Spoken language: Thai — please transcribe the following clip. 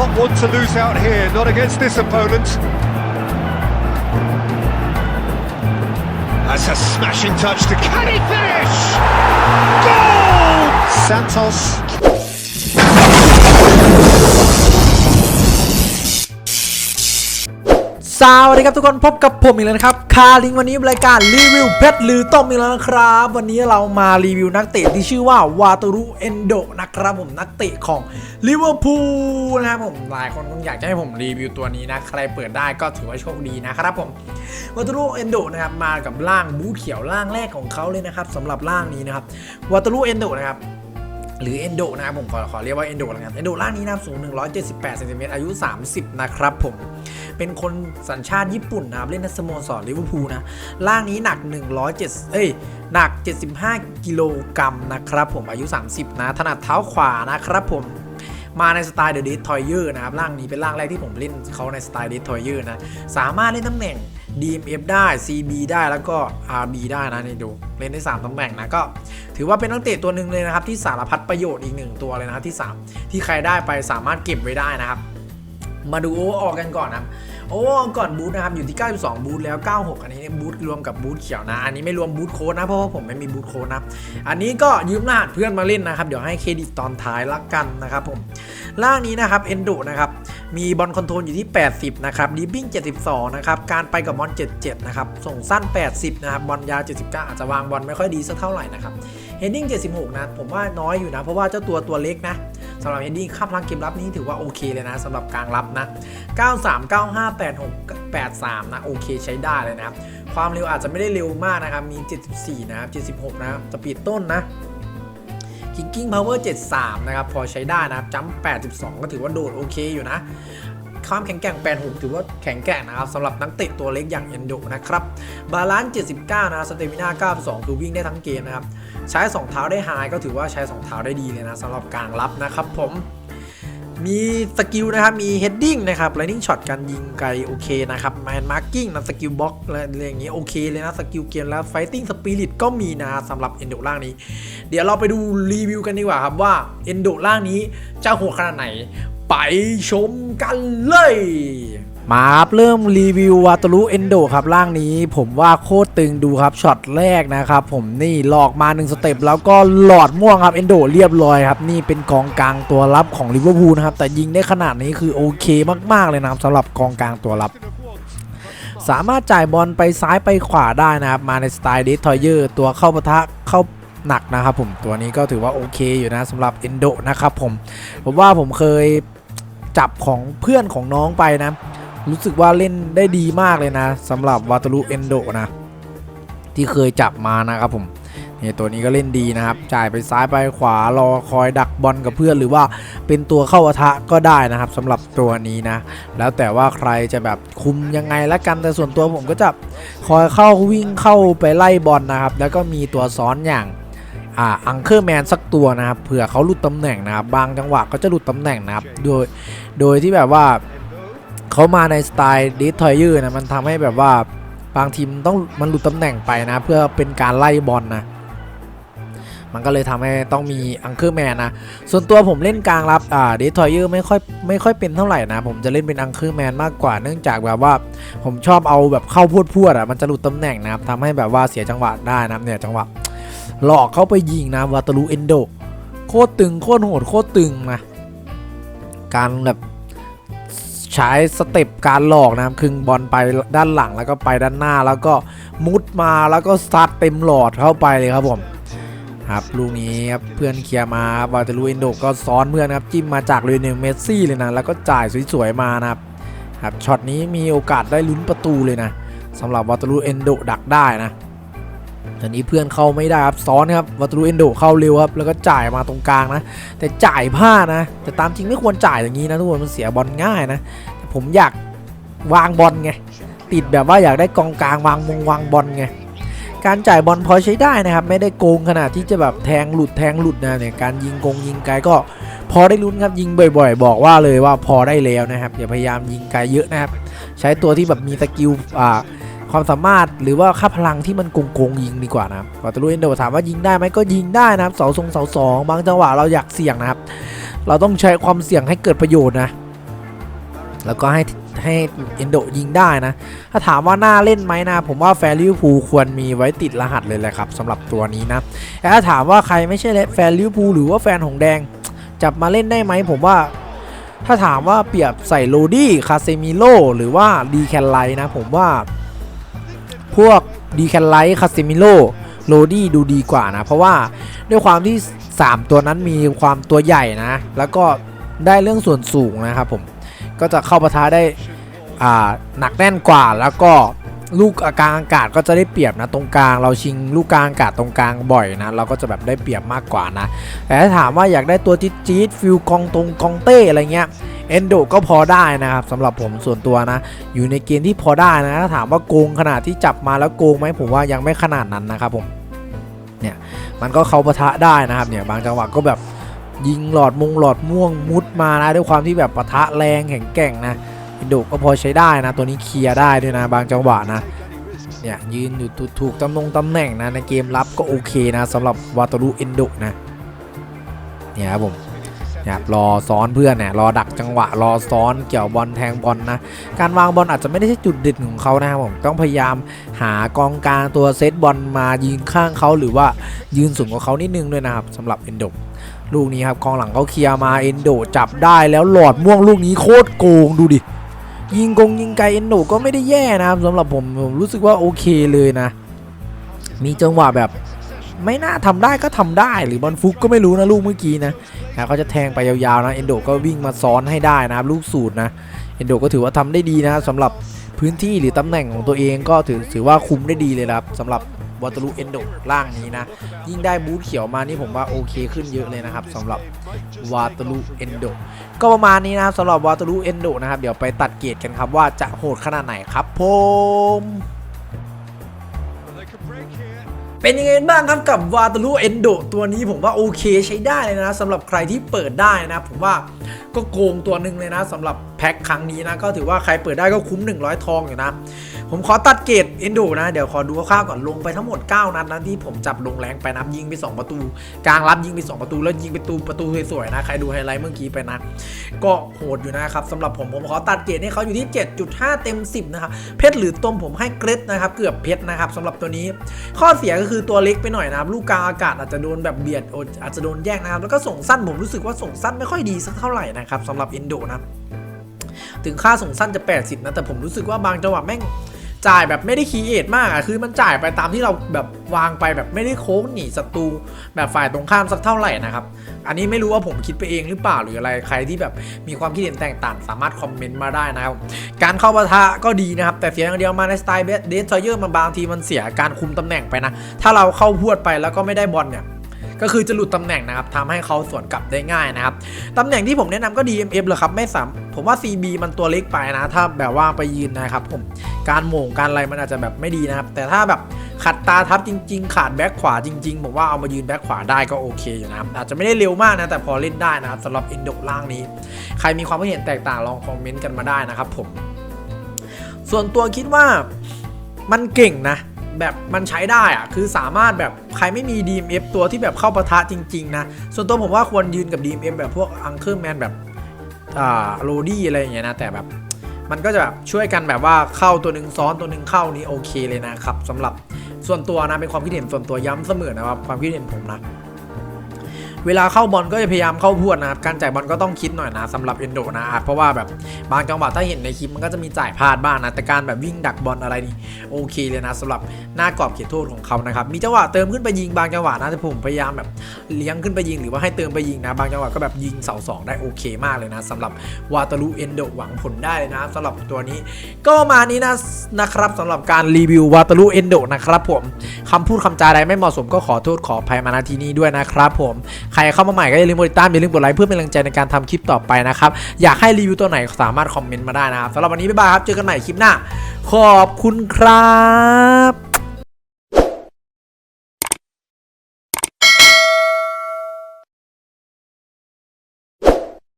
Not one to lose out here, not against this opponent. That's a smashing touch to can he finish? Goal! Santos สวัสดีครับทุกคนพบกับผมอีกแล้วนะครับคาลิงวันนี้รายการรีวิวเพชรหรือต้มอีกแล้วนะครับ วันนี้เรามารีวิวนักเตะที่ชื่อว่าวาต u รุเอนโดนะครับผมนักเตะของลิเวอร์พูลนะครับผมหลายคนคงอยากจะให้ผมรีวิวตัวนี้นะ ใครเปิดได้ก็ถือว่าโชคดีนะครับผมวาต u รุเอนโดนะครับมากับร่างบูทเขียวร่างแรกของเขาเลยนะครับสำหรับร่างนี้นะครับวาต u รุเอนโดนะครับหรือเอนโดนะครับผมขอขอเรียกว่าเอนโดแล้วกันเอนโดร่างนี้นะครับสูง 178เซนติเมตรอายุ 30 นะครับผม เป็นคนสัญชาติญี่ปุ่นนะครับ เล่นในสโมสรลิเวอร์พูลนะ ร่างนี้หนัก 107 เอ้ย หนัก 75 กิโลกรัมนะครับผมอายุ 30 นะ ถนัดเท้าขวานะครับผมมาในสไตล์เดอะดิสทอยเยอร์นะครับ ร่างนี้เป็นร่างแรกที่ผมเล่นเขาในสไตล์เด t ทอยเยอร์นะ สามารถเล่นตำแหน่ง DMF ได้ CB ได้แล้วก็ RB ได้นะนี่ดู เล่นได้ 3ตำแหน่งนะ ก็ ถือว่าเป็นนักเตะตัวหนึ่งเลยนะครับ ที่สารพัดประโยชน์อีกหนึ่งตัวเลยนะครับที่ 3 ที่ใครได้ไปสามารถเก็บไว้ได้นะครับ มาดูโอเวอร์ออกกันก่อนนะ โอเวอร์ออกก่อนบูธนะครับอยู่ที่ 92 บูธแล้ว 96 อันนี้บูธรวมกับบูธเขียวนะ อันนี้ไม่รวมบูธโค้ดนะ เพราะว่าผมไม่มีบูธโค้ดนะ อันนี้ก็ยืมรหัสเพื่อนมาเล่นนะครับ เดี๋ยวให้เครดิตตอนท้ายละกันนะครับผมล่างนี้นะครับเอนโดนะครับมีบอลคอนโทรลอยู่ที่ 80 นะครับดิบิ้ง72 นะครับ การไปกับบอล 77 นะครับ ส่งสั้น 80 นะครับ บอลยาว 79 อาจจะวางบอลไม่ค่อยดีสักเท่าไหร่นะครับเฮดดิ้ง76 นะ ผมว่าน้อยอยู่นะ เพราะว่าเจ้าตัวตัวเล็กนะ สำหรับเฮดดี้ค่าพลังเกมรับนี้ถือว่าโอเคเลยนะสำหรับกลางรับนะ 93 95 86 83 นะ โอเคใช้ได้เลยนะครับ ความเร็วอาจจะไม่ได้เร็วมากนะครับ มี 74 นะครับ 76 นะครับสปีดต้นนะคิกกิ้งพาวเวอร์73 นะครับ พอใช้ได้นะครับจัมป์82 ก็ถือว่าโดดโอเคอยู่นะ ความแข็งแกร่ง 86 ถือว่าแข็งแกร่งนะครับสำหรับนักเตะตัวเล็กอย่างเอนโดนะครับบาลานซ์ 79 นะสเตมิน่า 92 คือวิ่งได้ทั้งเกมนะครับใช้ 2 เท้าได้ไฮก็ถือว่าใช้ 2 เท้าได้ดีเลยนะสำหรับกลางรับนะครับผมมีสกิลนะครับ มีเฮดดิ้งนะครับไลนิ่งช็อตการยิงไกลโอเคนะครับแมนมาร์กิ้งนะสกิลบล็อกอะไรอย่างเงี้ยโอเคเลยนะสกิลเกมแล้วไฟติ้งสปิริตก็มีนะสำหรับเอนโดร่างนี้ เดี๋ยวเราไปดูรีวิวกันดีกว่าครับว่าเอนโดร่างนี้จะโหดขนาดไหน ไปชมกันเลย มาครับเริ่มรีวิววาตารุเอนโดครับร่างนี้ผมว่าโคตรตึงดูครับช็อตแรกนะครับผมนี่หลอกมา1สเต็ปแล้วก็หลอดม่วงครับเอนโดเรียบร้อยครับนี่เป็นกองกลางตัวรับของลิเวอร์พูลนะครับแต่ยิงได้ขนาดนี้คือโอเคมากๆเลยนะครับสำหรับกองกลางตัวรับสามารถจ่ายบอลไปซ้ายไปขวาได้นะครับมาในสไตล์เดททอยเยอร์ตัวเข้าปะทะเข้าหนักนะครับผมตัวนี้ก็ถือว่าโอเคอยู่นะสำหรับเอนโดนะครับผมผมว่าผมเคย จับของเพื่อนของน้องไปนะ รู้สึกว่าเล่นได้ดีมากเลยนะสำหรับวาตารุเอนโดนะ ที่เคยจับมานะครับผมนี่ตัวนี้ก็เล่นดีนะครับ จ่ายไปซ้ายไปขวารอคอยดักบอลกับเพื่อน หรือว่าเป็นตัวเข้าอัทะก็ได้นะครับสำหรับตัวนี้นะ แล้วแต่ว่าใครจะแบบคุมยังไงละกันแต่ส่วนตัวผมก็จะคอยเข้าวิ่งเข้าไปไล่บอลนะครับ แล้วก็มีตัวซ้อนอย่าง อังเคอร์แมนสักตัวนะครับเผื่อเขาหลุดตำแหน่งนะครับบางจังหวะก็จะหลุดตำแหน่งนะครับโดยโดยที่แบบว่าเขามาในสไตล์ดิสทอยเยอร์นะมันทำให้แบบว่าบางทีมต้องมันหลุดตำแหน่งไปนะ เพื่อเป็นการไล่บอลนะมันก็เลยทำให้ต้องมีอังเ r อร์แมนนะ ส่วนตัวผมเล่นกลางรับอ่าดิสทอยเยอร์ไม่ค่อยไม่ค่อยเป็นเท่าไหร่นะ ผมจะเล่นเป็นอังเ r อร์แมนมากกว่า เนื่องจากแบบว่าผมชอบเอาแบบเข้าพวดพวดอะ มันจะหลุดตำแหน่งนะครับทำให้แบบว่าเสียจังหวะได้นะเนี่ยจังหวะ หลอกเขาไปยิงนะวาตาลูเอนโดโคตรตึงโคตรโหดโคตรตึงนะการแบบใช้สเต็ปการหลอกนะคึงบอลไปด้านหลังแล้วก็ไปด้านหน้าแล้วก็มุดมาแล้วก็ซัดเต็มหลอดเข้าไปเลยครับผมครับลูกนี้ครับเพื่อนเคลียร์มาครับวาเตลูเอนโดก็ซ้อนเพื่อนครับจิ้มมาจากเลเนลเมสซี่เลยนะแล้วก็จ่ายสวยๆมานะครับครับช็อตนี้มีโอกาสได้ลุ้นประตูเลยนะสำหรับวาเตลูเอนโดดักได้นะ ตอนนี้เพื่อนเข้าไม่ได้ครับซ้อนครับวาตลูเอนโดเข้าเร็วครับแล้วก็จ่ายมาตรงกลางนะ แต่จ่ายพลาดนะ แต่ตามจริงไม่ควรจ่ายอย่างนี้นะทุกคนมันเสียบอลง่ายนะผมอยากวางบอลไงติดแบบว่าอยากได้กองกลางวางมงวางบอลไงการจ่ายบอลพอใช้ได้นะครับ ไม่ได้โกงขนาดที่จะแบบแทงหลุดแทงหลุดนะเนี่ยการยิงกงยิงไกลก็พอได้ลุ้นครับยิงบ่อยๆ บอกว่าเลยว่าพอได้แล้วนะครับอย่าพยายามยิงไกลเยอะนะครับ ใช้ตัวที่แบบมีสกิลอ่า ความสามารถหรือว่าค่าพลังที่มันโกงโกงยิงดีกว่านะครับวาตาลูเอนโดถามว่ายิงได้ไหมก็ยิงได้นะครับเสาทรงเสาสองบางจังหวะเราอยากเสี่ยงนะครับ เราต้องใช้ความเสี่ยงให้เกิดประโยชน์นะ แล้วก็ให้ให้เอนโดยิงได้นะ ถ้าถามว่าน่าเล่นไหมนะ ผมว่าแฟนลิวพูควรมีไว้ติดรหัสเลยแหละครับสำหรับตัวนี้นะแต่ถ้าถามว่าใครไม่ใช่แฟนลิวพูหรือว่าแฟนหงแดง จับมาเล่นได้ไหมผมว่าถ้าถามว่าเปรียบใส่โรดี้คาเซมิโลหรือว่าดีแคนไลนะ ผมว่า พวกดีแคนไลท์คาเซมิโลโรดี้ดูดีกว่านะ เพราะว่าด้วยความที่ 3 ตัวนั้นมีความตัวใหญ่นะ แล้วก็ได้เรื่องส่วนสูงนะครับผม ก็จะเข้าปะทะได้อ่าหนักแน่นกว่าแล้วก็ ลูกกลางอากาศก็จะได้เปรียบนะตรงกลาง เราชิงลูกกลางอากาศตรงกลางบ่อยนะเราก็จะแบบได้เปรียบมากกว่านะ แต่ถ้าถามว่าอยากได้ตัวจี๊ดจี๊ดฟิลกองตรงกองเต้อะไรเงี้ยเอนโดก็พอได้นะครับสำหรับผมส่วนตัวนะ อยู่ในเกณฑ์ที่พอได้นะถ้าถามว่าโกงขนาดที่จับมาแล้วโกงไหมผมว่ายังไม่ขนาดนั้นนะครับผมเนี่ยมันก็เข้าปะทะได้นะครับเนี่ยบางจังหวะก็แบบยิงหลอดมงหลอดม่วงมุดมานะด้วยความที่แบบปะทะแรงแข็งแกร่งนะ อินโดก็พอใช้ได้นะ ตัวนี้เคลียร์ได้ด้วยนะบางจังหวะนะเนี่ยยืนอยู่ถูกตำแหน่งตำแหน่งนะในเกมรับก็โอเคนะสำหรับวาตารุเอนโดนะเนี่ยครับผมเนี่ยรอซ้อนเพื่อนเนี่ยรอดักจังหวะรอซ้อนเกี่ยวบอลแทงบอลนะ การวางบอลอาจจะไม่ได้ใช่จุดเด่นของเขานะครับผมต้องพยายามหากองกลางตัวเซตบอลมายืนข้างเขาหรือว่ายืนสูงกว่าเขานิดนึงด้วยนะครับสำหรับเอนโดลูกนี้ครับกองหลังเขาเคลียร์มาเอนโดจับได้แล้วหลอดม่วงลูกนี้โคตรโกงดูดิ ยิงกงยิงไกลเอนโดก็ไม่ได้แย่นะครับสำหรับผมผมรู้สึกว่าโอเคเลยนะ มีจังหวะแบบไม่น่าทำได้ก็ทำได้หรือบอลฟุกก็ไม่รู้นะลูกเมื่อกี้นะนะเขาจะแทงไปยาวๆนะเอนโดก็วิ่งมาซ้อนให้ได้นะครับลูกสูตรนะ เอนโดก็ถือว่าทำได้ดีนะครับสำหรับพื้นที่หรือตำแหน่งของตัวเองก็ถือถือว่าคุมได้ดีเลยครับสำหรับวอตารุเอนโดล่างนี้นะ ยิ่งได้บูทเขียวมานี่ผมว่าโอเคขึ้นเยอะเลยนะครับสำหรับวาตารุเอนโดก็ประมาณนี้นะครับสำหรับวาตารุเอนโดนะครับ เดี๋ยวไปตัดเกรดกันครับว่าจะโหดขนาดไหนครับผมเป็นยังไงบ้างครับกับวาตารุเอนโดตัวนี้ผมว่าโอเคใช้ได้เลยนะสำหรับใครที่เปิดได้นะผมว่า ก็โกงตัวหนึ่งเลยนะสำหรับแพ็คครั้งนี้นะ ก็ถือว่าใครเปิดได้ก็คุ้ม 100 ทองอยู่นะ ผมขอตัดเกรดเอนโดนะ เดี๋ยวขอดูคร่าวก่อนลงไปทั้งหมด 9 นัดนะที่ผมจับลงแรงไปนะยิงไป 2 ประตู กลางรับยิงไป 2 ประตู แล้วยิงไปตูประตูสวยๆนะ ใครดูไฮไลท์เมื่อกี้ไปนะ ก็โหดอยู่นะครับสำหรับผมผมขอตัดเกรดให้เขาอยู่ที่ 7.5 เต็ม 10 นะครับเพชรหรือต้มผมให้เกรดนะครับเกือบเพชรนะครับสำหรับตัวนี้ ข้อเสียก็คือตัวเล็กไปหน่อยนะครับลูกกลางอากาศอาจจะโดนแบบเบียดอาจจะโดนแย่งนะครับแล้วก็ส่งสั้นผมรู้สึกว่าส่งสั้นไม่ค่อยดีสักเท่าไหร่นะครับสำหรับอินโดนะถึงค่าส่งสั้นจะ 80 นะ แต่ผมรู้สึกว่าบางจังหวะแม่งจ่ายแบบไม่ได้คีเอทมากอะคือมันจ่ายไปตามที่เราแบบวางไปแบบไม่ได้โค้งหนีศัตรูแบบฝ่ายตรงข้ามสักเท่าไหร่นะครับ อันนี้ไม่รู้ว่าผมคิดไปเองหรือเปล่าหรืออะไรใครที่แบบมีความคิดเห็นแตกต่างสามารถคอมเมนต์มาได้นะครับ การเข้าปะทะก็ดีนะครับ แต่เสียอย่างเดียวมาในสไตล์เดสทอยเยอร์มันบางทีมันเสียการคุมตำแหน่งไปนะ ถ้าเราเข้าพวดไปแล้วก็ไม่ได้บอลเนี่ย ก็คือจะหลุดตำแหน่งนะครับทำให้เขาสวนกลับได้ง่ายนะครับตำแหน่งที่ผมแนะนำก็ DMF เลยครับไม่สามผมว่า CB มันตัวเล็กไปนะถ้าแบบว่าไปยืนนะครับผมการโหม่งการอะไรมันอาจจะแบบไม่ดีนะครับแต่ถ้าแบบขัดตาทับจริง ๆ ขาดแบ็คขวาจริงๆผมว่าเอามายืนแบ็คขวาได้ก็โอเคอยู่นะครับอาจจะไม่ได้เร็วมากนะแต่พอเล่นได้นะครับสำหรับอินโดล่างนี้ ใครมีความเห็นแตกต่างลองคอมเมนต์กันมาได้นะครับผมส่วนตัวคิดว่ามันเก่งนะ แบบมันใช้ได้อะคือสามารถแบบใครไม่มี DMF ตัวที่แบบเข้าปะทะจริง ๆ นะ ส่วนตัวผมว่าควรยืนกับ DMF แบบพวกอังเคิลแมนแบบอ่าโรดี้อะไรอย่างเงี้ยนะ แต่แบบมันก็จะแบบช่วยกันแบบว่าเข้าตัวหนึ่งซ้อนตัวหนึ่งเข้านี่โอเคเลยนะครับสำหรับส่วนตัวนะเป็นความคิดเห็นส่วนตัวย้ำเสมอนะครับความคิดเห็นผมนะ เวลาเข้าบอลก็จะพยายามเข้าพวดนะครับการจ่ายบอลก็ต้องคิดหน่อยนะสำหรับเอนโดนะเพราะว่าแบบบางจังหวะถ้าเห็นในคลิปมันก็จะมีจ่ายพลาดบ้างนะแต่การแบบวิ่งดักบอลอะไรนี่โอเคเลยนะสำหรับหน้ากรอบเขตโทษของเขานะครับมีจังหวะเติมขึ้นไปยิงบางจังหวะนะแต่ผมพยายามแบบเลี้ยงขึ้นไปยิงหรือว่าให้เติมไปยิงนะบางจังหวะก็แบบยิงเสาสองได้โอเคมากเลยนะสำหรับวาตารุเอนโดหวังผลได้เลยนะสำหรับตัวนี้ ก็มานี้นะนะครับสำหรับการรีวิววาตารุเอนโดนะครับผมคำพูดคำจาใดไม่เหมาะสมก็ขอโทษขออภัยมาณที่นี้ด้วยนะครับผมใครเข้ามาใหม่ก็อย่าลืมกดติดตามอย่าลืมกดไลค์เพื่อเป็นกำลังใจในการทำคลิปต่อไปนะครับอยากให้รีวิวตัวไหนสามารถคอมเมนต์มาได้นะครับสำหรับวันนี้บ๊ายบายครับเจอกันใหม่คลิปหน้า ขอบคุณครับ